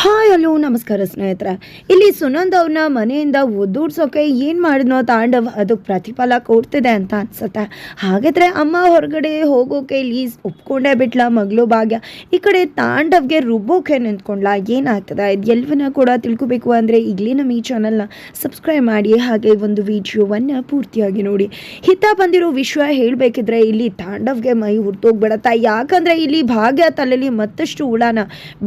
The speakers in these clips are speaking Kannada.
ಹಾಯ್, ಹಲೋ, ನಮಸ್ಕಾರ ಸ್ನೇಹಿತರೆ. ಇಲ್ಲಿ ಸುನಂದ್ ಅವ್ರನ್ನ ಮನೆಯಿಂದ ಒದ್ದೂಡ್ಸೋಕೆ ಏನು ಮಾಡಿದ್ನೋ ತಾಂಡವ್ ಅದು ಪ್ರತಿಫಲ ಕೊಡ್ತಿದೆ ಅಂತ ಅನ್ಸುತ್ತೆ. ಹಾಗಿದ್ರೆ ಅಮ್ಮ ಹೊರಗಡೆ ಹೋಗೋಕೆ ಇಲ್ಲಿ ಒಪ್ಕೊಂಡೇ ಬಿಟ್ಲ ಮಗಳು ಭಾಗ್ಯ. ಈ ಕಡೆ ತಾಂಡವ್ಗೆ ರುಬ್ಬೋಕೆ ನಿಂತ್ಕೊಂಡ್ಲ. ಏನಾಗ್ತದೆ? ಇದು ಎಲ್ಲವನ್ನ ಕೂಡ ತಿಳ್ಕೊಬೇಕು ಅಂದರೆ ಈಗಲೇ ನಮ್ಮ ಈ ಚಾನಲ್ನ ಸಬ್ಸ್ಕ್ರೈಬ್ ಮಾಡಿ, ಹಾಗೆ ಒಂದು ವಿಡಿಯೋವನ್ನು ಪೂರ್ತಿಯಾಗಿ ನೋಡಿ. ಹಿತ ಬಂದಿರೋ ವಿಷಯ ಹೇಳಬೇಕಿದ್ರೆ ಇಲ್ಲಿ ತಾಂಡವ್ಗೆ ಮೈ ಹುರ್ತೋಗ್ಬಿಡತ್ತ ಯಾಕಂದರೆ ಇಲ್ಲಿ ಭಾಗ್ಯ ತಲೆಯಲ್ಲಿ ಮತ್ತಷ್ಟು ಉಳಾನ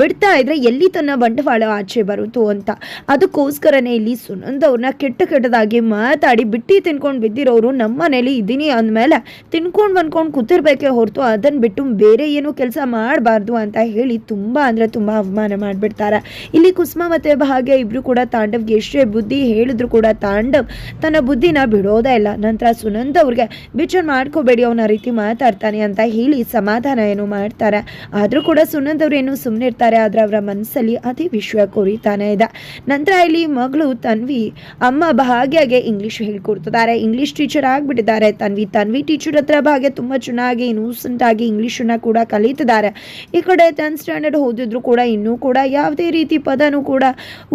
ಬಿಡ್ತಾ ಇದ್ರೆ ಎಲ್ಲಿ ತನ್ನ ಬಂಡವಾಳ ಆಚೆ ಬರುತ್ತು ಅಂತ. ಅದಕ್ಕೋಸ್ಕರನೇ ಇಲ್ಲಿ ಸುನಂದ್ ಅವ್ರನ್ನ ಕೆಟ್ಟ ಕೆಟ್ಟದಾಗಿ ಮಾತಾಡಿ ಬಿಟ್ಟಿ ತಿನ್ಕೊಂಡು ಬಿದ್ದಿರೋರು ನಮ್ಮ ಮನೇಲಿ ಇದ್ದೀನಿ ಅಂದಮೇಲೆ ತಿನ್ಕೊಂಡು ಬಂದ್ಕೊಂಡು ಕೂತಿರ್ಬೇಕೇ ಹೊರತು ಅದನ್ನು ಬಿಟ್ಟು ಬೇರೆ ಏನೂ ಕೆಲಸ ಮಾಡಬಾರ್ದು ಅಂತ ಹೇಳಿ ತುಂಬ ಅಂದರೆ ತುಂಬ ಅವಮಾನ ಮಾಡಿಬಿಡ್ತಾರೆ. ಇಲ್ಲಿ ಕುಸುಮ ಮತ್ತು ಭಾಗ್ಯ ಇಬ್ಬರು ಕೂಡ ತಾಂಡವ್ಗೆ ಎಷ್ಟೇ ಬುದ್ಧಿ ಹೇಳಿದ್ರು ಕೂಡ ತಾಂಡವ್ ತನ್ನ ಬುದ್ಧಿನ ಬಿಡೋದೇ ಇಲ್ಲ. ನಂತರ ಸುನಂದ್ ಅವ್ರಿಗೆ ಬಿಚ್ಚರ್ ಮಾಡ್ಕೋಬೇಡಿ, ಅವನ ರೀತಿ ಮಾತಾಡ್ತಾನೆ ಅಂತ ಹೇಳಿ ಸಮಾಧಾನ ಏನು ಮಾಡ್ತಾರೆ. ಆದರೂ ಕೂಡ ಸುನಂದ್ ಅವ್ರು ಏನು ಸುಮ್ಮನೆ ಇರ್ತಾರೆ ಆದರೆ ಅವರ ಮನಸ್ಸಲ್ಲಿ ಅತಿ ವಿಷಯ ಕೊರಿತಾನೆ ಇದೆ. ನಂತರ ಇಲ್ಲಿ ಮಗಳು ತನ್ವಿ, ಅಮ್ಮ ಭಾಗ್ಯಗೆ ಇಂಗ್ಲಿಷ್ ಹೇಳ್ಕೊಡ್ತಿದ್ದಾರೆ. ಇಂಗ್ಲಿಷ್ ಟೀಚರ್ ಆಗಿಬಿಟ್ಟಿದ್ದಾರೆ. ತನ್ವಿ ತನ್ವಿ ಟೀಚರ್ ಹತ್ರ ಭಾಗ್ಯ ತುಂಬ ಚೆನ್ನಾಗಿ ಇನ್ನೂಸೆಂಟ್ ಆಗಿ ಇಂಗ್ಲಿಷನ್ನ ಕೂಡ ಕಲಿತಿದ್ದಾರೆ. ಈ ಕಡೆ ಟೆಂತ್ ಸ್ಟ್ಯಾಂಡರ್ಡ್ ಓದಿದ್ರು ಕೂಡ ಇನ್ನೂ ಕೂಡ ಯಾವುದೇ ರೀತಿ ಪದನೂ ಕೂಡ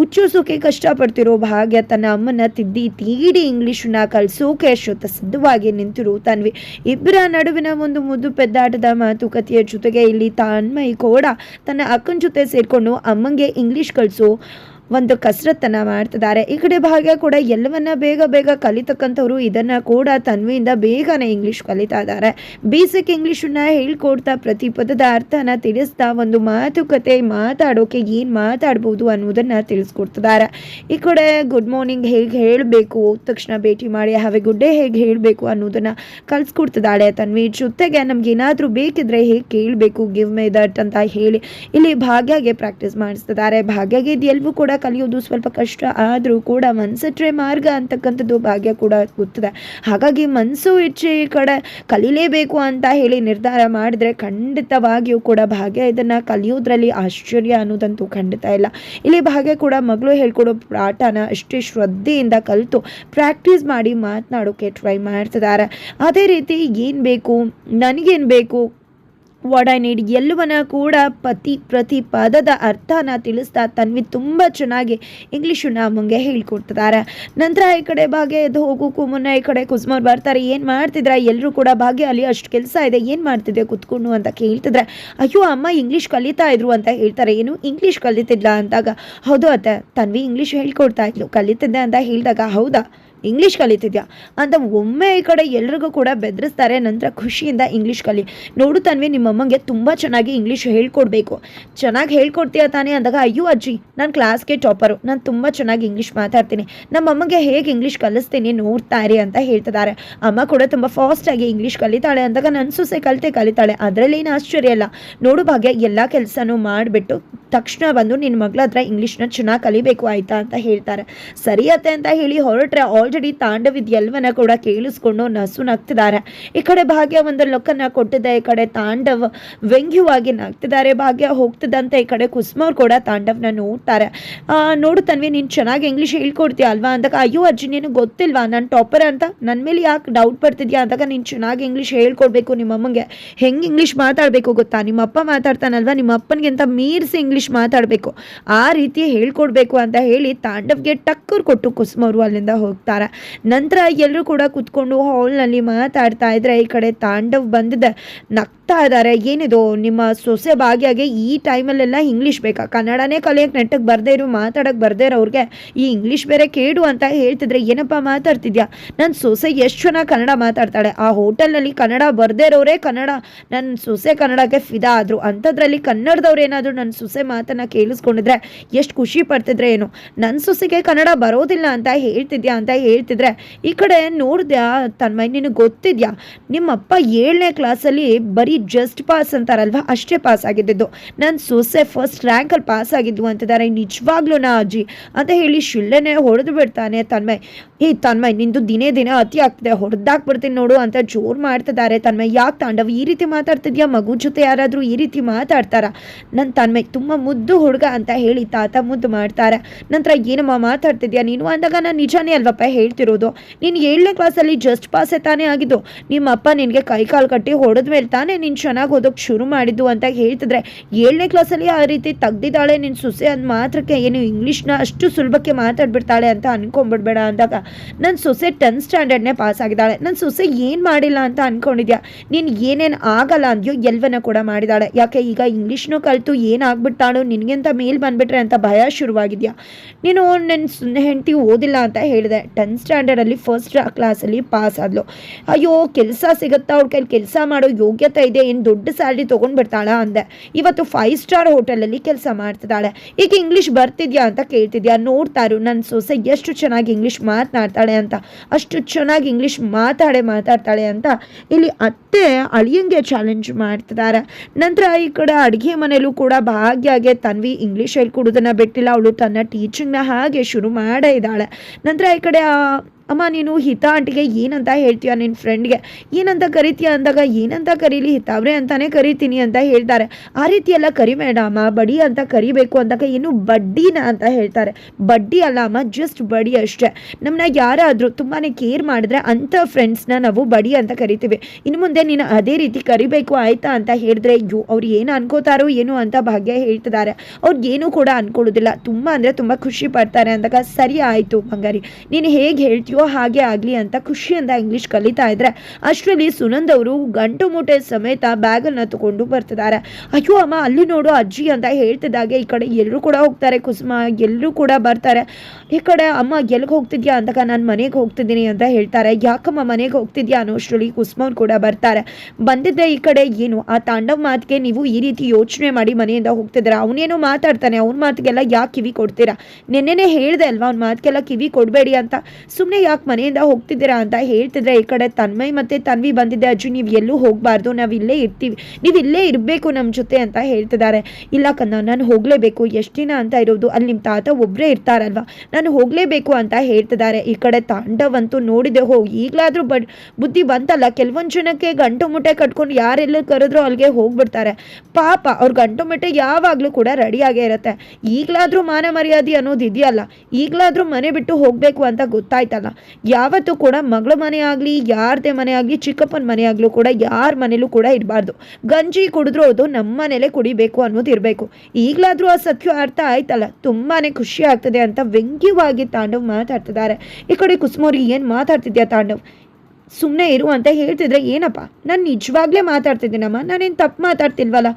ಉಚ್ಚರಿಸೋಕೆ ಕಷ್ಟಪಡ್ತಿರೋ ಭಾಗ್ಯ ತನ್ನ ಅಮ್ಮನ ತಿದ್ದಿ ತೀಡಿ ಇಂಗ್ಲೀಷನ್ನ ಕಲಿಸೋಕೆ ಶುದ್ಧ ಸಿದ್ಧವಾಗಿ ನಿಂತಿರು ತನ್ವಿ. ಇಬ್ಬರ ನಡುವಿನ ಒಂದು ಮುದ್ದು ಪೆದ್ದಾಟದ ಮಾತುಕತೆಯ ಜೊತೆಗೆ ಇಲ್ಲಿ ತನ್ಮಯಿ ಕೂಡ ತನ್ನ ಅಕ್ಕನ ಜೊತೆ ಸೇರಿಕೊಂಡು ಅಮ್ಮಂಗೆ ಇಂಗ್ಲೀಷ್ ಕಲಿಸು ಒಂದು ಕಸರತ್ತನ್ನು ಮಾಡ್ತಿದ್ದಾರೆ. ಈ ಕಡೆ ಭಾಗ್ಯ ಕೂಡ ಎಲ್ಲವನ್ನ ಬೇಗ ಬೇಗ ಕಲಿತಕ್ಕಂಥವ್ರು ಇದನ್ನು ಕೂಡ ತನ್ವಿಯಿಂದ ಬೇಗನೆ ಇಂಗ್ಲೀಷ್ ಕಲಿತಾ ಇದ್ದಾರೆ. ಬೇಸಿಕ್ ಇಂಗ್ಲೀಷನ್ನ ಹೇಳ್ಕೊಡ್ತಾ ಪ್ರತಿ ಪದದ ಅರ್ಥನ ತಿಳಿಸ್ತಾ ಒಂದು ಮಾತುಕತೆ ಮಾತಾಡೋಕೆ ಏನು ಮಾತಾಡ್ಬೋದು ಅನ್ನೋದನ್ನು ತಿಳಿಸ್ಕೊಡ್ತಿದ್ದಾರೆ. ಈ ಕಡೆ ಗುಡ್ ಮಾರ್ನಿಂಗ್ ಹೇಗೆ ಹೇಳಬೇಕು? ತಕ್ಷಣ ಭೇಟಿ ಮಾಡಿ ಹ್ಯಾವ್ ಎ ಗುಡ್ ಡೇ ಹೇಗೆ ಹೇಳಬೇಕು ಅನ್ನೋದನ್ನು ಕಲಿಸ್ಕೊಡ್ತಿದ್ದಾಳೆ ತನ್ವಿ. ಜೊತೆಗೆ ನಮ್ಗೆ ಏನಾದರೂ ಬೇಕಿದ್ರೆ ಹೇಗೆ ಕೇಳಬೇಕು? ಗಿವ್ ಮೈ ದಟ್ ಅಂತ ಹೇಳಿ ಇಲ್ಲಿ ಭಾಗ್ಯಗೆ ಪ್ರಾಕ್ಟೀಸ್ ಮಾಡಿಸ್ತಿದ್ದಾರೆ. ಭಾಗ್ಯಗೆ ಇದೆಲ್ಲವೂ ಕೂಡ ಕಲಿಯೋದು ಸ್ವಲ್ಪ ಕಷ್ಟ ಆದರೂ ಕೂಡ ಮನಸ್ಸಿಟ್ರೆ ಮಾರ್ಗ ಅಂತಕ್ಕಂಥದ್ದು ಭಾಗ್ಯ ಕೂಡ ಗೊತ್ತದೆ. ಹಾಗಾಗಿ ಮನಸ್ಸು ಇಚ್ಛೆ ಕಡೆ ಕಲಿಲೇಬೇಕು ಅಂತ ಹೇಳಿ ನಿರ್ಧಾರ ಮಾಡಿದ್ರೆ ಖಂಡಿತವಾಗಿಯೂ ಕೂಡ ಭಾಗ್ಯ ಇದನ್ನು ಕಲಿಯೋದ್ರಲ್ಲಿ ಆಶ್ಚರ್ಯ ಅನ್ನೋದಂತೂ ಖಂಡಿತ ಇಲ್ಲ. ಇಲ್ಲಿ ಭಾಗ್ಯ ಕೂಡ ಮಗಳು ಹೇಳ್ಕೊಡೋ ಪಾಠನ ಅಷ್ಟೇ ಶ್ರದ್ಧೆಯಿಂದ ಕಲಿತು ಪ್ರಾಕ್ಟೀಸ್ ಮಾಡಿ ಮಾತನಾಡೋಕೆ ಟ್ರೈ ಮಾಡ್ತಿದ್ದಾರೆ. ಅದೇ ರೀತಿ ಏನು ಬೇಕು? ನನಗೇನು ಬೇಕು? ವಾಟ್ ಐ ನೀಡ್ ಎಲ್ಲವನ್ನ ಕೂಡ ಪತಿ ಪ್ರತಿ ಪದದ ಅರ್ಥನ ತಿಳಿಸ್ತಾ ತನ್ವಿ ತುಂಬ ಚೆನ್ನಾಗಿ ಇಂಗ್ಲೀಷು ನಮಗೆ ಹೇಳ್ಕೊಡ್ತಿದ್ದಾರೆ. ನಂತರ ಈ ಕಡೆ ಭಾಗ್ಯ ಎದ್ದು ಹೋಗೋಕ್ಕೂ ಮುನ್ನ ಈ ಕಡೆ ಕುಸ್ಮರ್ ಬರ್ತಾರೆ, ಏನು ಮಾಡ್ತಿದ್ರೆ? ಎಲ್ಲರೂ ಕೂಡ ಭಾಗ್ಯ ಅಲ್ಲಿ ಅಷ್ಟು ಕೆಲಸ ಇದೆ, ಏನು ಮಾಡ್ತಿದ್ದೆ ಕುತ್ಕೊಂಡು ಅಂತ ಕೇಳ್ತಿದ್ರೆ, ಅಯ್ಯೋ ಅಮ್ಮ ಇಂಗ್ಲೀಷ್ ಕಲಿತಾ ಇದ್ರು ಅಂತ ಹೇಳ್ತಾರೆ. ಏನು ಇಂಗ್ಲೀಷ್ ಕಲಿತಿದ್ಲ ಅಂದಾಗ, ಹೌದು ಅತ್ತೆ, ತನ್ವಿ ಇಂಗ್ಲೀಷ್ ಹೇಳ್ಕೊಡ್ತಾ ಇದ್ಲು, ಕಲಿತಿದ್ದೆ ಅಂತ ಹೇಳಿದಾಗ, ಹೌದಾ? ಇಂಗ್ಲೀಷ್ ಕಲಿತಿದ್ಯಾ? ಅಂತ ಒಮ್ಮೆ ಈ ಕಡೆ ಎಲ್ರಿಗೂ ಕೂಡ ಬೆದರಿಸ್ತಾರೆ, ನಂತರ ಖುಷಿಯಿಂದ ಇಂಗ್ಲೀಷ್ ಕಲಿ. ನೋಡು ತನ್ವಿ, ನಿಮ್ಮ ಅಮ್ಮಂಗೆ ತುಂಬ ಚೆನ್ನಾಗಿ ಇಂಗ್ಲೀಷ್ ಹೇಳ್ಕೊಡ್ಬೇಕು. ಚೆನ್ನಾಗಿ ಹೇಳ್ಕೊಡ್ತೀಯ ತಾನೇ ಅಂದಾಗ, ಅಯ್ಯೋ ಅಜ್ಜಿ, ನಾನು ಕ್ಲಾಸ್ಗೆ ಟಾಪರು ನಾನು ತುಂಬ ಚೆನ್ನಾಗಿ ಇಂಗ್ಲೀಷ್ ಮಾತಾಡ್ತೀನಿ. ನಮ್ಮ ಅಮ್ಮಗೆ ಹೇಗೆ ಇಂಗ್ಲೀಷ್ ಕಲಿಸ್ತೀನಿ ನೋಡ್ತಾ ಇರಿ ಅಂತ ಹೇಳ್ತಿದ್ದಾರೆ. ಅಮ್ಮ ಕೂಡ ತುಂಬ ಫಾಸ್ಟಾಗಿ ಇಂಗ್ಲೀಷ್ ಕಲಿತಾಳೆ ಅಂದಾಗ ನನ್ನ ಸೊಸೆ ಕಲಿತೆ ಕಲಿತಾಳೆ. ಅದರಲ್ಲಿ ಏನು ಆಶ್ಚರ್ಯ ಇಲ್ಲ. ನೋಡು ಭಾಗ್ಯ, ಎಲ್ಲ ಕೆಲಸನೂ ಮಾಡಿಬಿಟ್ಟು ತಕ್ಷಣ ಬಂದು ನಿನ್ನ ಮಗಳ ಹತ್ರ ಇಂಗ್ಲೀಷ್ನ ಚೆನ್ನಾಗಿ ಕಲಿಬೇಕು, ಆಯ್ತಾ? ಅಂತ ಹೇಳ್ತಾರೆ. ಸರಿಯತ್ತೆ ಅಂತ ಹೇಳಿ ಹೊರಟ್ರೆ ಆಲ್ರೆಡಿ ತಾಂಡವಿದ್ ಎಲ್ಲವನ್ನ ಕೂಡ ಕೇಳಿಸ್ಕೊಂಡು ನಸು ನಗ್ತಿದ್ದಾರೆ. ಈ ಕಡೆ ಭಾಗ್ಯ ಒಂದು ಲೊಕ್ಕನ್ನ ಕೊಟ್ಟಿದೆ, ಈ ಕಡೆ ತಾಂಡವ್ ವ್ಯಂಗ್ಯವಾಗಿ ನಗ್ತಿದ್ದಾರೆ. ಭಾಗ್ಯ ಹೋಗ್ತಿದ್ದಂತೆ ಈ ಕಡೆ ಕುಸುಮವ್ರು ಕೂಡ ತಾಂಡವ್ನ ನೋಡ್ತಾರೆ. ನೋಡು ತನ್ವಿ, ನೀನು ಚೆನ್ನಾಗಿ ಇಂಗ್ಲೀಷ್ ಹೇಳ್ಕೊಡ್ತೀಯ ಅಲ್ವಾ ಅಂದಾಗ, ಅಯ್ಯೋ ಅಜ್ಜಿ, ನೀನು ಗೊತ್ತಿಲ್ವಾ? ನಾನು ಟಾಪರ್ ಅಂತ ನನ್ನ ಮೇಲೆ ಯಾಕೆ ಡೌಟ್ ಬರ್ತಿದ್ಯಾ ಅಂದಾಗ, ನೀನು ಚೆನ್ನಾಗಿ ಇಂಗ್ಲೀಷ್ ಹೇಳ್ಕೊಡ್ಬೇಕು ನಿಮ್ಮ ಅಮ್ಮಂಗೆ ಹೆಂಗೆ ಇಂಗ್ಲೀಷ್ ಮಾತಾಡಬೇಕು ಗೊತ್ತಾ? ನಿಮ್ಮಪ್ಪ ಮಾತಾಡ್ತಾನಲ್ವಾ? ನಿಮ್ಮ ಅಪ್ಪನಿಗಿಂತ ಮೀರಿಸಿ ಇಂಗ್ಲೀಷ್ ಮಾತಾಡಬೇಕು. ಆ ರೀತಿ ಹೇಳ್ಕೊಡ್ಬೇಕು ಅಂತ ಹೇಳಿ ತಾಂಡವ್ಗೆ ಟಕ್ಕರ್ ಕೊಟ್ಟು ಕುಸುಮವರು ಅಲ್ಲಿಂದ ಹೋಗ್ತಾರೆ ನಂತರ ಎಲ್ಲರೂ ಕೂಡ ಕುತ್ಕೊಂಡು ಹಾಲ್ನಲ್ಲಿ ಮಾತಾಡ್ತಾ ಇದ್ರೆ ಈ ಕಡೆ ತಾಂಡವ್ ಬಂದಿದೆ. ನಗ್ತಾ ಇದ್ದಾರೆ. ಏನಿದು? ನಿಮ್ಮ ಸೊಸೆ ಭಾಗ್ಯಾಗೆ ಈ ಟೈಮಲ್ಲೆಲ್ಲ ಇಂಗ್ಲೀಷ್ ಬೇಕಾ? ಕನ್ನಡನೇ ಕಲಿಯೋಕೆ ನೆಟ್ಟಕ್ಕೆ ಬರದೇ ಇರೋ, ಮಾತಾಡೋಕೆ ಬರದೇ ಇರೋರಿಗೆ ಈ ಇಂಗ್ಲೀಷ್ ಬೇರೆ ಕೇಡು ಅಂತ ಹೇಳ್ತಿದ್ರೆ ಏನಪ್ಪ ಮಾತಾಡ್ತಿದ್ಯಾ? ನನ್ನ ಸೊಸೆ ಎಷ್ಟು ಜನ ಕನ್ನಡ ಮಾತಾಡ್ತಾಳೆ? ಆ ಹೋಟೆಲ್ನಲ್ಲಿ ಕನ್ನಡ ಬರದೇ ಇರೋರೇ ಕನ್ನಡ. ನನ್ನ ಸೊಸೆ ಕನ್ನಡಕ್ಕೆ ಫಿದಾ ಆದರು. ಅಂಥದ್ರಲ್ಲಿ ಕನ್ನಡದವ್ರು ಏನಾದರೂ ನನ್ನ ಸೊಸೆ ಮಾತನ್ನು ಕೇಳಿಸ್ಕೊಂಡಿದ್ರೆ ಎಷ್ಟು ಖುಷಿ ಪಡ್ತಿದ್ರೆ ಏನು? ನನ್ನ ಸೊಸೆಗೆ ಕನ್ನಡ ಬರೋದಿಲ್ಲ ಅಂತ ಹೇಳ್ತಿದ್ಯಾ ಅಂತ ಹೇಳ್ತಿದ್ರೆ, ಈ ಕಡೆ ನೋಡಿದ್ಯಾ, ತನ್ಮಯ್, ನಿನಗೆ ಗೊತ್ತಿದ್ಯಾ? ನಿಮ್ಮಪ್ಪ ಏಳನೇ ಕ್ಲಾಸಲ್ಲಿ ಬರೀ ಜಸ್ಟ್ ಪಾಸ್ ಅಂತಾರಲ್ವ? ಅಷ್ಟೇ ಪಾಸ್ ಆಗಿದ್ದಿದ್ದು. ನಾನು ಸೊಸೆ ಫಸ್ಟ್ ರ್ಯಾಂಕಲ್ಲಿ ಪಾಸ್ ಆಗಿದ್ದು ಅಂತಿದ್ದಾರೆ. ನಿಜವಾಗ್ಲೂ ನಾ ಅಜ್ಜಿ ಅಂತ ಹೇಳಿ ಶಿಳ್ಳೆನೆ ಹೊಡೆದು ಬಿಡ್ತಾನೆ ತನ್ಮಯ್. ಈ ತನ್ಮಯ್, ನಿಂದು ದಿನೇ ದಿನ ಅತಿ ಆಗ್ತಿದೆ. ಹೊಡೆದಾಕ್ಬಿಡ್ತೀನಿ ನೋಡು ಅಂತ ಜೋರು ಮಾಡ್ತಿದ್ದಾರೆ ತನ್ಮಯ್. ಯಾಕೆ ತಾಂಡವ್? ಈ ರೀತಿ ಮಾತಾಡ್ತಿದ್ಯಾ? ಮಗು ಜೊತೆ ಯಾರಾದರೂ ಈ ರೀತಿ ಮಾತಾಡ್ತಾರಾ? ನನ್ನ ತನ್ಮಯ್ ತುಂಬ ಮುದ್ದು ಹುಡುಗ ಅಂತ ಹೇಳಿ ತಾತ ಮುದ್ದು ಮಾಡ್ತಾರೆ. ನಂತರ ಏನಮ್ಮ ಮಾತಾಡ್ತಿದ್ಯಾ? ನೀನು ಅಂದಾಗ ನಾನು ನಿಜಾನೇ ಅಲ್ವಪ್ಪ ಹೇಳ್ತಿರೋದು. ನೀನು ಏಳನೇ ಕ್ಲಾಸಲ್ಲಿ ಜಸ್ಟ್ ಪಾಸೇ ತಾನೇ ಆಗಿದ್ದು. ನಿಮ್ಮ ಅಪ್ಪ ನಿನಗೆ ಕೈ ಕಾಲು ಕಟ್ಟಿ ಹೊಡೆದ ಮೇಲೆ ತಾನೇ ನೀನು ಚೆನ್ನಾಗಿ ಓದೋಕ್ಕೆ ಶುರು ಮಾಡಿದ್ದು ಅಂತ ಹೇಳ್ತಿದ್ರೆ, ಏಳನೇ ಕ್ಲಾಸಲ್ಲಿ ಆ ರೀತಿ ತೆಗ್ದಿದ್ದಾಳೆ ನಿನ್ನ ಸೊಸೆ ಅಂದ ಮಾತ್ರಕ್ಕೆ ಏನು ಇಂಗ್ಲೀಷ್ನ ಅಷ್ಟು ಸುಲಭಕ್ಕೆ ಮಾತಾಡ್ಬಿಡ್ತಾಳೆ ಅಂತ ಅನ್ಕೊಂಡ್ಬಿಡ್ಬೇಡ ಅಂದಾಗ ನನ್ನ ಸೊಸೆ ಟೆಂತ್ ಸ್ಟ್ಯಾಂಡರ್ಡ್ನೇ ಪಾಸ್ ಆಗಿದ್ದಾಳೆ. ನನ್ನ ಸೊಸೆ ಏನು ಮಾಡಿಲ್ಲ ಅಂತ ಅನ್ಕೊಂಡಿದ್ಯಾ? ನೀನು ಏನೇನು ಆಗಲ್ಲ ಅಂದ್ಯೋ ಎಲ್ವನ ಕೂಡ ಮಾಡಿದಾಳೆ ಯಾಕೆ ಈಗ ಇಂಗ್ಲೀಷ್ನೂ ಕಲಿತು ಏನಾಗ್ಬಿಡ್ತಾಳೋ ನಿನಗಿಂತ ಮೇಲ್ ಬಂದ್ಬಿಟ್ರೆ ಅಂತ ಭಯ ಶುರುವಾಗಿದ್ಯಾ? ನೀನು ನನ್ನ ಹೆಂಡತಿ ಓದಿಲ್ಲ ಅಂತ ಹೇಳಿದೆ. ಟೆಂತ್ ಸ್ಟ್ಯಾಂಡರ್ಡಲ್ಲಿ ಫಸ್ಟ್ ಕ್ಲಾಸಲ್ಲಿ ಪಾಸ್ ಆದಳು ಅಯ್ಯೋ, ಕೆಲಸ ಸಿಗುತ್ತಾ? ಅವ್ರ ಕೈಲಿ ಕೆಲಸ ಮಾಡೋ ಯೋಗ್ಯತೆ ಇದೆ, ಏನು ದೊಡ್ಡ ಸ್ಯಾಲ್ರಿ ತೊಗೊಂಡ್ಬಿಡ್ತಾಳ ಅಂದೆ. ಇವತ್ತು ಫೈವ್ ಸ್ಟಾರ್ ಹೋಟೆಲಲ್ಲಿ ಕೆಲಸ ಮಾಡ್ತಿದ್ದಾಳೆ. ಈಗ ಇಂಗ್ಲೀಷ್ ಬರ್ತಿದ್ಯಾ ಅಂತ ಕೇಳ್ತಿದ್ಯಾ? ನೋಡ್ತಾರು ನನ್ನ ಸೊಸೆ ಎಷ್ಟು ಚೆನ್ನಾಗಿ ಇಂಗ್ಲೀಷ್ ಮಾತನಾಡ್ತಾಳೆ ಅಂತ. ಅಷ್ಟು ಚೆನ್ನಾಗಿ ಇಂಗ್ಲೀಷ್ ಮಾತಾಡೆ ಮಾತಾಡ್ತಾಳೆ ಅಂತ ಇಲ್ಲಿ ಅತ್ತೆ ಅಳಿಯಂಗೆ ಚಾಲೆಂಜ್ ಮಾಡ್ತಿದ್ದಾರೆ ನಂತರ ಈ ಕಡೆ ಅಡುಗೆ ಮನೆಯಲ್ಲೂ ಕೂಡ ಭಾಗ್ಯಾಗೆ ತನ್ವಿ ಇಂಗ್ಲೀಷ್ ಹೇಳ್ಕೊಡೋದನ್ನ ಬಿಟ್ಟಿಲ್ಲ. ಅವಳು ತನ್ನ ಟೀಚಿಂಗ್ನ ಹಾಗೆ ಶುರು ಮಾಡೇ ಇದ್ದಾಳೆ. ನಂತರ ಈ ಕಡೆ し。ಅಮ್ಮ, ನೀನು ಹಿತ ಆಂಟಿಗೆ ಏನಂತ ಹೇಳ್ತೀಯ ನಿನ್ನ ಫ್ರೆಂಡ್ಗೆ ಏನಂತ ಕರಿತೀಯ ಅಂದಾಗ, ಏನಂತ ಕರೀಲಿ ಹಿತಾವ್ರೆ ಅಂತಾನೆ ಕರಿತೀನಿ ಅಂತ ಹೇಳ್ತಾರೆ. ಆ ರೀತಿ ಎಲ್ಲ ಕರಿಬೇಡ ಅಮ್ಮ ಬಡಿ ಅಂತ ಕರಿಬೇಕು ಅಂದಾಗ ಏನು ಬಡ್ಡಿನ ಅಂತ ಹೇಳ್ತಾರೆ. ಬಡ್ಡಿ ಅಲ್ಲ ಅಮ್ಮ ಜಸ್ಟ್ ಬಡಿ ಅಷ್ಟೇ. ನಮ್ಮನ್ನ ಯಾರಾದರೂ ತುಂಬಾ ಕೇರ್ ಮಾಡಿದ್ರೆ ಅಂಥ ಫ್ರೆಂಡ್ಸ್ನ ನಾವು ಬಡಿ ಅಂತ ಕರಿತೀವಿ. ಇನ್ನು ಮುಂದೆ ನೀನು ಅದೇ ರೀತಿ ಕರಿಬೇಕು ಆಯ್ತಾ ಅಂತ ಹೇಳಿದ್ರೆ ಯೋ ಅವ್ರು ಏನು ಅನ್ಕೋತಾರೋ ಏನು ಅಂತ ಭಾಗ್ಯ ಹೇಳ್ತಿದ್ದಾರೆ. ಅವ್ರಿಗೇನು ಕೂಡ ಅನ್ಕೊಳ್ಳೋದಿಲ್ಲ. ತುಂಬ ಅಂದರೆ ತುಂಬ ಖುಷಿ ಪಡ್ತಾರೆ ಅಂದಾಗ, ಸರಿ ಆಯಿತು, ಬಂಗಾರಿ. ನೀನು ಹೇಗೆ ಹಾಗೆ ಆಗಲಿ ಅಂತ ಖುಷಿಯಿಂದ ಇಂಗ್ಲೀಷ್ ಕಲಿತಾ ಇದ್ರೆ ಅಷ್ಟರಲ್ಲಿ ಸುನಂದ್ ಅವರು ಗಂಟು ಮೂಟೆ ಸಮೇತ ಬ್ಯಾಗನ್ನು ತಗೊಂಡು ಬರ್ತಿದ್ದಾರೆ. ಅಯ್ಯೋ ಅಮ್ಮ, ಅಲ್ಲಿ ನೋಡು ಅಜ್ಜಿ ಅಂತ ಹೇಳ್ತಿದ್ದಾಗೆ, ಈ ಕಡೆ ಎಲ್ಲರೂ ಕೂಡ ಹೋಗ್ತಾರೆ, ಕುಸುಮ ಎಲ್ಲರೂ ಕೂಡ ಬರ್ತಾರೆ. ಈ ಕಡೆ ಅಮ್ಮ, ಎಲ್ಲಿಗೆ ಹೋಗ್ತಿದ್ಯಾ ಅಂತಕ ನಾನು ಮನೆಗೆ ಹೋಗ್ತಿದ್ದೀನಿ ಅಂತ ಹೇಳ್ತಾರೆ. ಯಾಕಮ್ಮ ಮನೆಗೆ ಹೋಗ್ತಿದ್ಯಾ ಅನ್ನೋ ಅಷ್ಟರಲ್ಲಿ ಕುಸುಮವ್ರು ಕೂಡ ಬರ್ತಾರೆ. ಬಂದಿದ್ದೆ ಈ ಕಡೆ, ಏನು ಆ ತಾಂಡವ್ ಮಾತಿಗೆ ನೀವು ಈ ರೀತಿ ಯೋಚನೆ ಮಾಡಿ ಮನೆಯಿಂದ ಹೋಗ್ತಿದ್ದೀರಾ? ಅವನೇನೋ ಮಾತಾಡ್ತಾನೆ, ಅವ್ನ ಮಾತಿಗೆಲ್ಲ ಯಾಕೆ ಕಿವಿ ಕೊಡ್ತೀರಾ? ನಿನ್ನೆನೆ ಹೇಳಿದೆ ಅಲ್ವಾ, ಅವ್ನ ಮಾತಿಗೆಲ್ಲ ಕಿವಿ ಕೊಡಬೇಡಿ ಅಂತ. ಸುಮ್ಮನೆ ಯಾಕೆ ಮನೆಯಿಂದ ಹೋಗ್ತಿದ್ದೀರಾ ಅಂತ ಹೇಳ್ತಿದ್ರೆ, ಈ ಕಡೆ ತನ್ಮಯ್ ಮತ್ತೆ ತನ್ವಿ ಬಂದಿದ್ದೆ ಅಜ್ಜಿ, ನೀವು ಎಲ್ಲೂ ಹೋಗಬಾರ್ದು. ನಾವು ಇಲ್ಲೇ ಇರ್ತೀವಿ. ನೀವು ಇಲ್ಲೇ ಇರಬೇಕು ನಮ್ಮ ಜೊತೆ ಅಂತ ಹೇಳ್ತಿದ್ದಾರೆ. ಇಲ್ಲ ಕನ್ನ ನಾನು ಹೋಗಲೇಬೇಕು. ಎಷ್ಟು ದಿನ ಅಂತ ಇರೋದು. ಅಲ್ಲಿ ನಿಮ್ಮ ತಾತ ಒಬ್ಬರೇ ಇರ್ತಾರಲ್ವಾ? ನಾನು ಹೋಗಲೇಬೇಕು ಅಂತ ಹೇಳ್ತಿದ್ದಾರೆ. ಈ ಕಡೆ ತಾಂಡವಂತೂ ನೋಡಿದೆ. ಹೋ, ಈಗಲಾದರೂ ಬಡ್, ಬುದ್ಧಿ ಬಂತಲ್ಲ. ಕೆಲವೊಂದು ಜನಕ್ಕೆ ಗಂಟು ಮುಟ್ಟೆ ಕಟ್ಕೊಂಡು ಯಾರೆಲ್ಲ ಕರೆದ್ರೂ ಅಲ್ಲಿಗೆ ಹೋಗ್ಬಿಡ್ತಾರೆ. ಪಾಪ, ಅವ್ರ ಗಂಟು ಮುಟ್ಟೆ ಯಾವಾಗಲೂ ಕೂಡ ರೆಡಿಯಾಗೇ ಇರುತ್ತೆ. ಈಗಲಾದರೂ ಮಾನ ಮರ್ಯಾದೆ ಅನ್ನೋದು ಇದೆಯಲ್ಲ. ಈಗಲಾದರೂ ಮನೆ ಬಿಟ್ಟು ಹೋಗಬೇಕು ಅಂತ ಗೊತ್ತಾಯ್ತಲ್ಲ. ಯಾವತ್ತೂ ಕೂಡ ಮಗಳ ಮನೆ ಆಗಲಿ, ಯಾರದೇ ಮನೆ ಆಗಲಿ, ಚಿಕ್ಕಪ್ಪನ ಮನೆ ಆಗಲೂ ಕೂಡ ಯಾರ ಮನೇಲೂ ಕೂಡ ಇರಬಾರ್ದು ಗಂಜಿ ಕುಡಿದ್ರೂ ಅದು ನಮ್ಮ ಮನೇಲೇ ಕುಡಿಬೇಕು ಅನ್ನೋದು ಇರಬೇಕು. ಈಗಲಾದರೂ ಆ ಸತ್ಯ ಅರ್ಥ ಆಯ್ತಲ್ಲ? ತುಂಬಾ ಖುಷಿ ಆಗ್ತದೆ ಅಂತ ವ್ಯಂಗ್ಯವಾಗಿ ತಾಂಡವ್ ಮಾತಾಡ್ತಿದ್ದಾರೆ. ಈ ಕಡೆ ಕುಸುಮೋರಿ ಏನು ಮಾತಾಡ್ತಿದ್ಯಾ ತಾಂಡವ್? ಸುಮ್ಮನೆ ಇರು ಅಂತ ಹೇಳ್ತಿದ್ರೆ ಏನಪ್ಪ? ನಾನು ನಿಜವಾಗ್ಲೇ ಮಾತಾಡ್ತಿದ್ದೀನಮ್ಮ. ನಾನೇನು ತಪ್ಪು ಮಾತಾಡ್ತಿಲ್ವಲ್ಲ?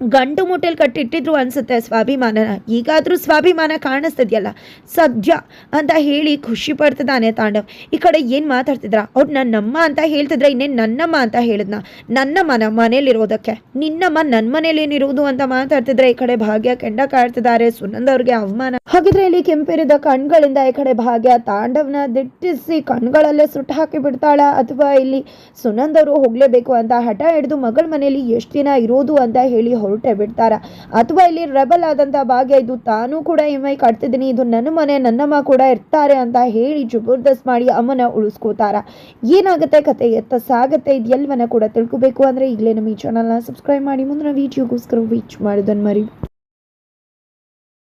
ಗಂಟು ಮುಟ್ಟೆಲ್ ಕಟ್ಟಿಟ್ಟಿದ್ರು ಅನ್ಸುತ್ತೆ ಸ್ವಾಭಿಮಾನನ ಈಗಾದರೂ ಸ್ವಾಭಿಮಾನ ಕಾಣಿಸ್ತಿದ್ಯಲ್ಲ? ಸದ್ಯ ಅಂತ ಹೇಳಿ ಖುಷಿ ಪಡ್ತಿದ್ದಾನೆ ತಾಂಡವ್. ಈ ಕಡೆ ಏನು ಮಾತಾಡ್ತಿದ್ರ? ಅವ್ರು ನನ್ನಮ್ಮ ಅಂತ ಹೇಳ್ತಿದ್ರೆ ಇನ್ನೇನು ನನ್ನಮ್ಮ ಅಂತ ಹೇಳಿದ್ನ? ನನ್ನಮ್ಮನ ಮನೇಲಿರೋದಕ್ಕೆ ನಿನ್ನಮ್ಮ ನನ್ನ ಏನಿರುವುದು ಅಂತ ಮಾತಾಡ್ತಿದ್ರೆ ಈ ಕಡೆ ಭಾಗ್ಯ ಕೆಂಡ ಕಾಡ್ತಿದ್ದಾರೆ ಸುನಂದ ಅವ್ರಿಗೆ ಅವಮಾನ. ಹಾಗಿದ್ರೆ ಇಲ್ಲಿ ಕೆಂಪಿರಿದ ಕಣ್ಗಳಿಂದ ಈ ಕಡೆ ಭಾಗ್ಯ ತಾಂಡವ್ನ ದಿಟ್ಟಿಸಿ ಕಣ್ಗಳಲ್ಲೇ ಸುಟ್ಟು ಹಾಕಿ ಬಿಡ್ತಾಳ. ಅಥವಾ ಇಲ್ಲಿ ಸುನಂದ್ ಅವರು ಹೋಗ್ಲೇಬೇಕು ಅಂತ ಹಠ ಹಿಡಿದು ಮಗಳ ಮನೇಲಿ ಎಷ್ಟು ದಿನ ಇರೋದು ಅಂತ ಹೇಳಿ ಹೊರಟೆ ಬಿಡ್ತಾರ? ಅಥವಾ ಇಲ್ಲಿ ರೆಬಲ್ ಆದಂತ ಭಾಗ್ಯ, ಇದು ತಾನು ಕೂಡ ಈ ಮೈ ಕಟ್ತಿದ್ದೀನಿ ಇದು ನನ್ನ ಮನೆ ನನ್ನಮ್ಮ ಕೂಡ ಇರ್ತಾರೆ ಅಂತ ಹೇಳಿ ಜಬರ್ದಸ್ತ್ ಮಾಡಿ ಅಮ್ಮನ ಉಳಿಸ್ಕೋತಾರ? ಏನಾಗುತ್ತೆ ಕತೆ? ಎತ್ತ ಸಾಗತ್ತೆ? ಇದೆಲ್ಲವನ್ನ ಕೂಡ ತಿಳ್ಕೊಬೇಕು. ಅಂದ್ರೆ ಈಗಲೇ ನಮ್ಮ ಈ ಚಾನಲ್ನ ಸಬ್ಸ್ಕ್ರೈಬ್ ಮಾಡಿ. ಮುಂದಿನ ವೀಡಿಯೋಗೋಸ್ಕರ ವೀಚ್ ಮಾಡೋದನ್ನ ಮರಿ